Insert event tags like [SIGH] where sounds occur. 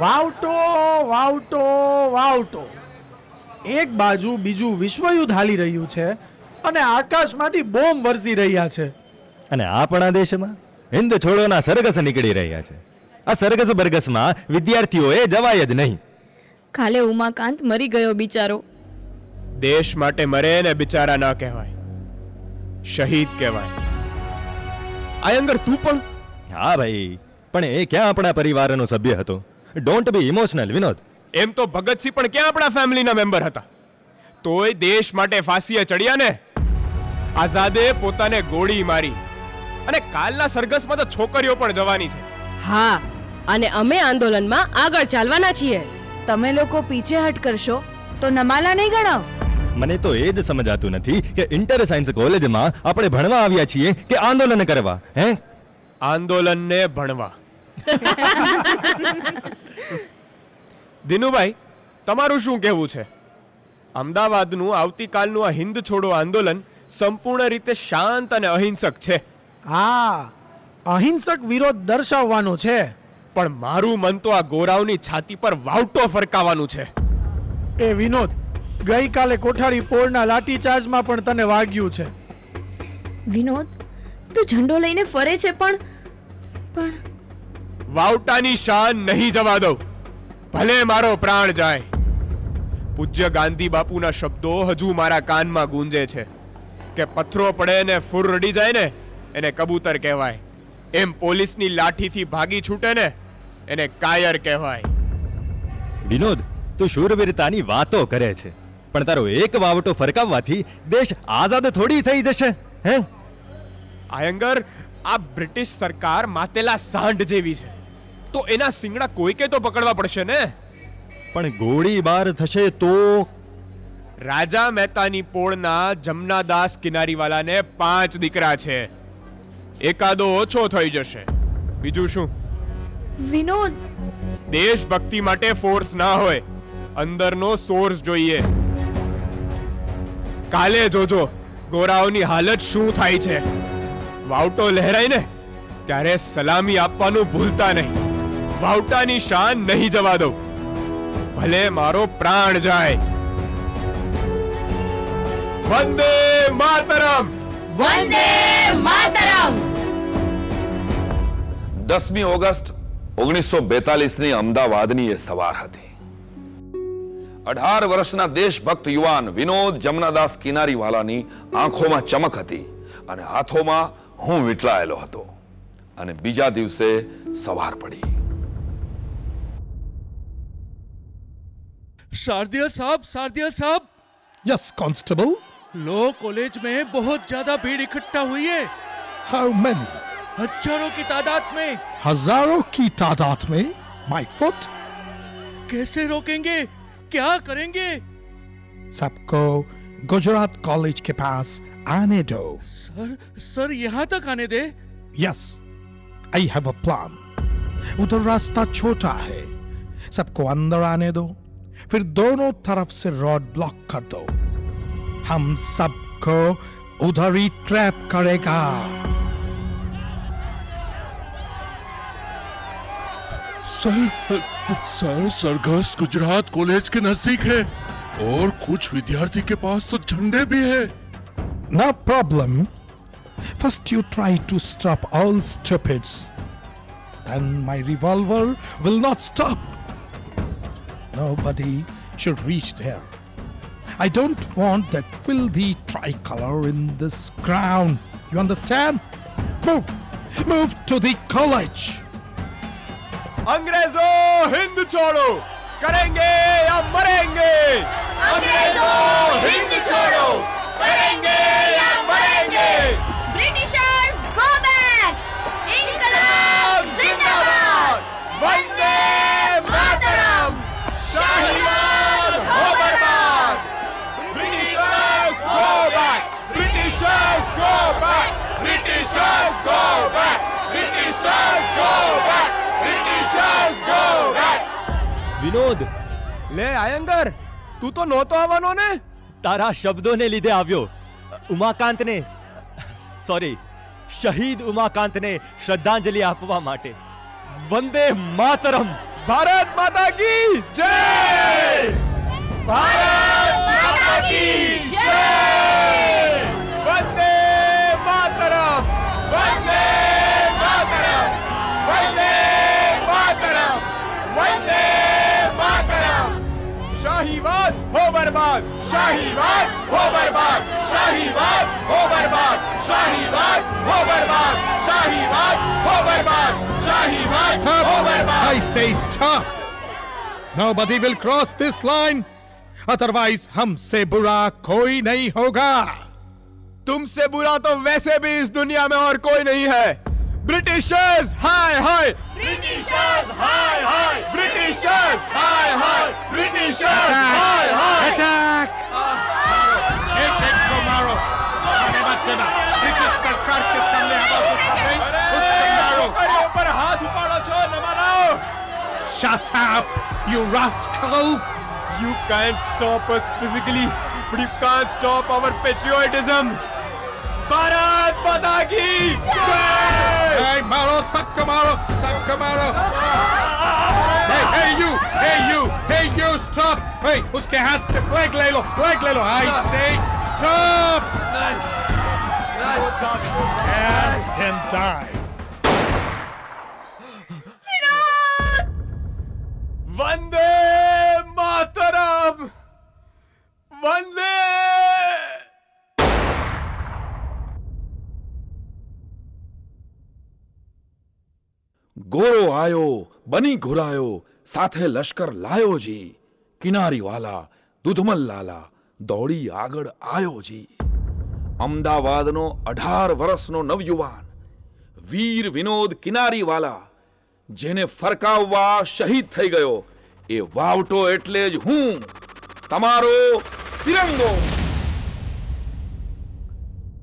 વાવટો વાવટો વાવટો. એક બાજુ બીજું વિશ્વયુદ્ધ હાલી રહ્યું છે અને આકાશમાંથી બોમ્બ વરસી રહ્યા છે. અને આપણા દેશમાં? હિન્દ છોડોના સરઘસ નીકળી રહ્યા છે. આ સરઘસ બરગસમાં વિદ્યાર્થીઓએ જવાય જ નહીં. કાલે ઉમાકાંત મરી ગયો બિચારો. દેશ માટે મરે ને બિચારા ના કહેવાય. શહીદ કહેવાય. આયંગર તું પણ? હા ભાઈ પણ એ ક્યાં આપણા પરિવારનો સભ્ય હતો? ડોન્ટ બી ઇમોશનલ વિનોદ એમ તો ભગતસિંહ પણ ક્યાં આપણા ફેમિલીના મેમ્બર હતા? તોય દેશ માટે ફાંસીએ ચડ્યા ને? આઝાદે પોતાને ગોળી મારી. અને કાલના સરઘસમાં તો છોકરીઓ પણ જવાની છે. હા અને અમે આંદોલનમાં આગળ ચાલવાના છીએ. તમે લોકો પીછેહટ કરશો તો નમાલા નહીં ગણાવ. મને તો એ જ સમજાતું નથી કે ઇન્ટર સાયન્સ કોલેજમાં આપણે ભણવા આવ્યા છીએ કે આંદોલન કરવા હે? આંદોલનને ભણવા. [LAUGHS] દિનુભાઈ તમારું શું કહેવું છે? અમદાવાદનું આવતીકાલનું આ હિન્દ છોડો આંદોલન સંપૂર્ણ રીતે શાંત અને અહિંસક છે. હા અહિંસક વિરોધ દર્શાવવાનો છે. પણ મારું મન તો આ ગોરાવની છાતી પર વાવટો ફરકાવવાનું છે. એ વિનોદ ગઈકાલે કોઠારી પોળના લાઠીચાર્જમાં પણ તને વાગ્યું છે. વિનોદ તું ઝંડો લઈને ફરે છે પણ પણ વાવટાની શાન નહીં જવા દઉં. ભલે મારો પ્રાણ જાય. પૂજ્ય ગાંધી બાપુના શબ્દો હજુ મારા કાનમાં ગુંજે છે. કે પથ્થરો પડે ને ફૂર રડી જાય ને એને કબૂતર કહેવાય. એમ પોલીસની લાઠીથી ભાગી છૂટે ને એને કાયર કહેવાય. વિનોદ તું શૂરવીરતાની વાતો કરે છે. પણ તારો એક વાવટો ફરકાવવાથી દેશ આઝાદ થોડી થઈ જશે હે? આયંગર આ બ્રિટિશ સરકાર માતેલા સાંઢ જેવી છે. તો એના સિંગડા કોઈકે તો પકડવા પડશે ને? પણ ગોળીબાર થશે તો? રાજા મહેતાની પોળના જમનાદાસ કિનારીવાલાને પાંચ દીકરા છે. એકાદો ઓછો થઈ જશે. બીજું શું? વિનોદ. દેશભક્તિ માટે ફોર્સ ના હોય. અંદરનો સોર્સ જોઈએ. કાલે જોજો ગોરાઓની હાલત શું થાય છે. વાવટો લહેરાય ને ત્યારે સલામી આપવાનું ભૂલતા નહીં. વાવટાની શાન નહીં જવા દઉં. ભલે મારો પ્રાણ જાય. વંદે માતરમ! વંદે માતરમ! દસમી ઓગસ્ટ ઓગણીસો બેતાલીસની અમદાવાદની એ સવાર હતી. અઢાર વર્ષના દેશભક્ત યુવાન વિનોદ જમનાદાસ કિનારીવાલાની આંખોમાં ચમક હતી અને હાથોમાં હું વીંટળાયેલો હતો અને બીજા દિવસે સવાર પડી. शारदिया साहब शारदिया साहब। Yes Constable. लो कॉलेज में बहुत ज़्यादा भीड़ इकट्ठा हुई है। How many? हज़ारों की तादाद में। हज़ारों की तादाद में? My foot? कैसे रोकेंगे? क्या करेंगे? सबको गुजरात कॉलेज के पास आने दो। सर सर यहाँ तक आने दे। Yes I have a plan उधर रास्ता छोटा है। सबको अंदर आने दो। फिर दोनों तरफ़ से रोड ब्लॉक कर दो हम सबको उधर ही ट्रैप करेगा सर सर सरगस गुजरात कॉलेज के नज़दीक है और कुछ विद्यार्थी के पास तो झंडे भी है No problem. First, you try to stop all stupids. And my revolver will not stop. Nobody should reach there. I don't want that filthy tricolor in this ground. You understand? Move! Move to the college! अंग्रेजों हिंद छोड़ो करेंगे या मरेंगे अंग्रेजों हिंद छोड़ो करेंगे या मरेंगे વિનોદ. લે આયંગર તું તો નહોતો આવવાનો ને? તારા શબ્દોને લીધે આવ્યો. ઉમાકાંતને સોરી શહીદ ઉમાકાંતને શ્રદ્ધાંજલિ આપવા માટે. વંદે માતરમ. ભારત માતા કી જય! ભારત માતા કી बर्बाद शाहीवाद हो बर्बाद शाहीवाद हो बर्बाद शाहीवाद हो बर्बाद शाहीवाद हो बर्बाद शाहीवाद हो बर्बाद। I say stop. Nobody will cross this line. Otherwise हमसे बुरा कोई नहीं होगा तुमसे बुरा तो वैसे भी इस दुनिया में और कोई नहीं है। ब्रिटिशर्स हाय हाय। ब्रिटिशर्स हाय हाय। ब्रिटिशर्स हाय। Shut up, you rascal! You can't stop us physically but you can't stop our patriotism Bharat माता की जय Hey, मारो सबको मारो सबको मारो Hey, hey you, hey you, hey you, stop! Hey, उसके हाथ से फ्लैग ले लो, फ्लैग ले लो. I say stop! And then die. ગોરો આયો, બની ઘુરાયો, સાથે લશ્કર લાયો જી. કિનારી વાલા દુધમલ લાલા, દોડી આગળ આયો જી. અમદાવાદનો અઢાર વર્ષનો નવયુવાન, વીર વિનોદ કિનારી વાલા જેને ફરકાવવા શહીદ થઈ ગયો. એ વાવટો એટલે જ હું, તમારો તિરંગો.